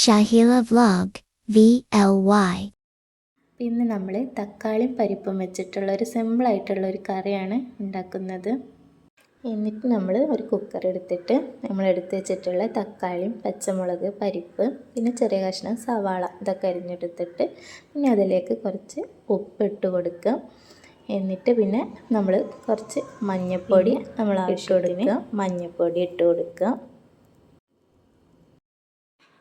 Shahila L Y ഇന്ന് നമ്മൾ തക്കാളിയും പരിപ്പും വെച്ചിട്ടുള്ള ഒരു സിമ്പിളായിട്ടുള്ള ഒരു കറിയാണ് ഉണ്ടാക്കുന്നത്. എന്നിട്ട് നമ്മൾ ഒരു കുക്കർ എടുത്തിട്ട് നമ്മൾ എടുത്ത് വെച്ചിട്ടുള്ള തക്കാളിയും പച്ചമുളക് പരിപ്പ് പിന്നെ ചെറിയ കഷ്ണം സവാള ഇതൊക്കെ അരിഞ്ഞെടുത്തിട്ട് പിന്നെ അതിലേക്ക് കുറച്ച് ഉപ്പ് ഇട്ട് കൊടുക്കുക. എന്നിട്ട് പിന്നെ നമ്മൾ കുറച്ച് മഞ്ഞൾപ്പൊടി നമ്മൾ ഇട്ട് കൊടുക്കുക. മഞ്ഞൾപ്പൊടി ഇട്ട് കൊടുക്കുക.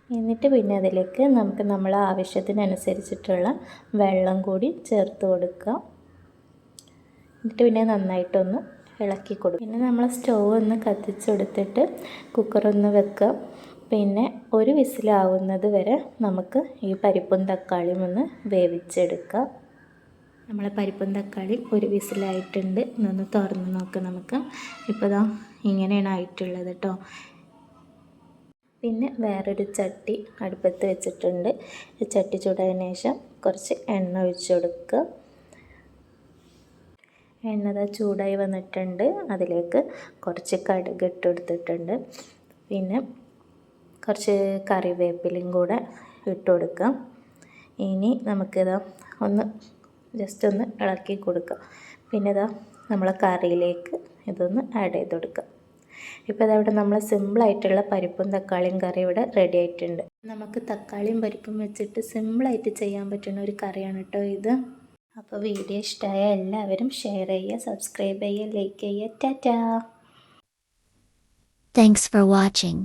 എന്നിട്ട് പിന്നെ അതിലേക്ക് നമുക്ക് നമ്മൾ ആവശ്യത്തിനനുസരിച്ചിട്ടുള്ള വെള്ളം കൂടി ചേർത്ത് കൊടുക്കുക. എന്നിട്ട് പിന്നെ നന്നായിട്ടൊന്ന് ഇളക്കി കൊടുക്കും പിന്നെ നമ്മൾ സ്റ്റൗ ഒന്ന് കത്തിച്ചെടുത്തിട്ട് കുക്കറൊന്ന് വെക്കുക. പിന്നെ ഒരു വിസിലാവുന്നത് വരെ നമുക്ക് ഈ പരിപ്പും തക്കാളിയും ഒന്ന് വേവിച്ചെടുക്കാം നമ്മളെ പരിപ്പും തക്കാളിയും ഒരു വിസിലായിട്ടുണ്ട്. ഇന്നൊന്ന് തുറന്ന് നോക്കാം നമുക്ക്. ഇപ്പോൾ ദാ ഇങ്ങനെയാണ് ആയിട്ടുള്ളത് കേട്ടോ പിന്നെ വേറൊരു ചട്ടി അടുപ്പത്ത് വെച്ചിട്ടുണ്ട്. ചട്ടി ചൂടായതിനു ശേഷം കുറച്ച് എണ്ണ ഒഴിച്ചു കൊടുക്കുക. എണ്ണ ചൂടായി വന്നിട്ടുണ്ട്. അതിലേക്ക് കുറച്ച് കടുക് ഇട്ട് കൊടുത്തിട്ടുണ്ട്. പിന്നെ കുറച്ച് കറിവേപ്പിലയും കൂടെ ഇട്ട് കൊടുക്കാം. ഇനി നമുക്കിതാ ഒന്ന് ജസ്റ്റ് ഒന്ന് ഇളക്കി കൊടുക്കാം. പിന്നെ ഇതാ നമ്മളെ കറിയിലേക്ക് ഇതൊന്ന് ആഡ് ചെയ്ത് കൊടുക്കാം. ഇപ്പോൾ അതവിടെ നമ്മൾ സിമ്പിളായിട്ടുള്ള പരിപ്പും തക്കാളിയും കറി ഇവിടെ റെഡി ആയിട്ടുണ്ട്. നമുക്ക് തക്കാളിയും പരിപ്പും വെച്ചിട്ട് സിമ്പിളായിട്ട് ചെയ്യാൻ പറ്റുന്ന ഒരു കറിയാണ് കേട്ടോ ഇത്. അപ്പോൾ വീഡിയോ ഇഷ്ടമായ എല്ലാവരും ഷെയർ ചെയ്യുക സബ്സ്ക്രൈബ് ചെയ്യുക ലൈക്ക് ചെയ്യുക. ടാറ്റാ. Thanks for watching.